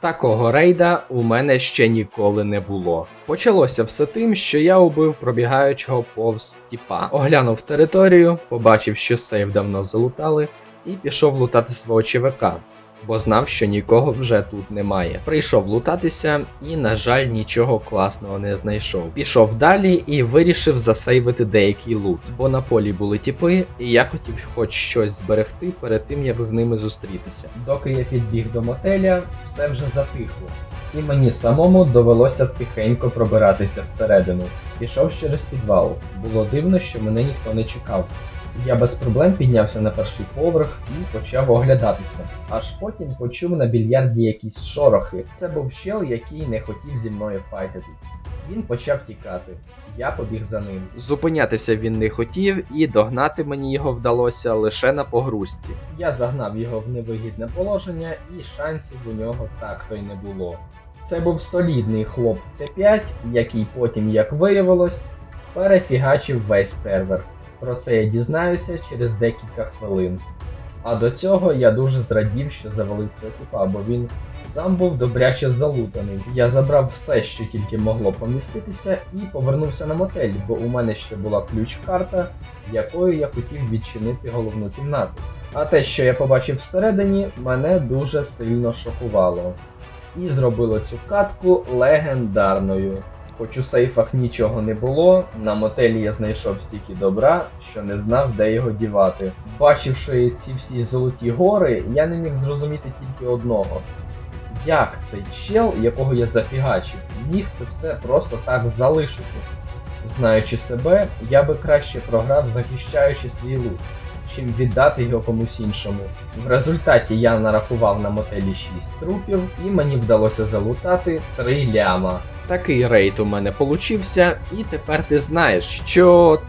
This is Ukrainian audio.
Такого рейда у мене ще ніколи не було. Почалося все тим, що я убив пробігаючого повз тіпа, оглянув територію, побачив, що сейф давно залутали, і пішов лутати свого ЧВК, бо знав, що нікого вже тут немає. Прийшов лутатися і, на жаль, нічого класного не знайшов. Пішов далі і вирішив засейвити деякий лут, бо на полі були тіпи, і я хотів хоч щось зберегти перед тим, як з ними зустрітися. Доки я підбіг до мотеля, все вже затихло. І мені самому довелося тихенько пробиратися всередину. Пішов через підвал. Було дивно, що мене ніхто не чекав. Я без проблем піднявся на перший поверх і почав оглядатися. Аж потім почув на більярді якісь шорохи. Це був чел, який не хотів зі мною файтитись. Він почав тікати. Я побіг за ним. Зупинятися він не хотів, і догнати мені його вдалося лише на погрузці. Я загнав його в невигідне положення, і шансів у нього так то й не було. Це був солідний хлоп в Т5, який потім, як виявилось, перефігачив весь сервер. Про це я дізнаюся через декілька хвилин. А до цього я дуже зрадів, що завалив цього типа, бо він сам був добряче залутаний. Я забрав все, що тільки могло поміститися, і повернувся на мотель, бо у мене ще була ключ-карта, якою я хотів відчинити головну кімнату. А те, що я побачив всередині, мене дуже сильно шокувало. І зробило цю катку легендарною. Хоч у сейфах нічого не було, на мотелі я знайшов стільки добра, що не знав, де його дівати. Бачивши ці всі золоті гори, я не міг зрозуміти тільки одного. Як цей чел, якого я зафігачив, міг це все просто так залишити? Знаючи себе, я би краще програв, захищаючи свій лут, чим віддати його комусь іншому. В результаті я нарахував на мотелі 6 трупів, і мені вдалося залутати 3 ляма. Такий рейд у мене получився, і тепер ти знаєш, що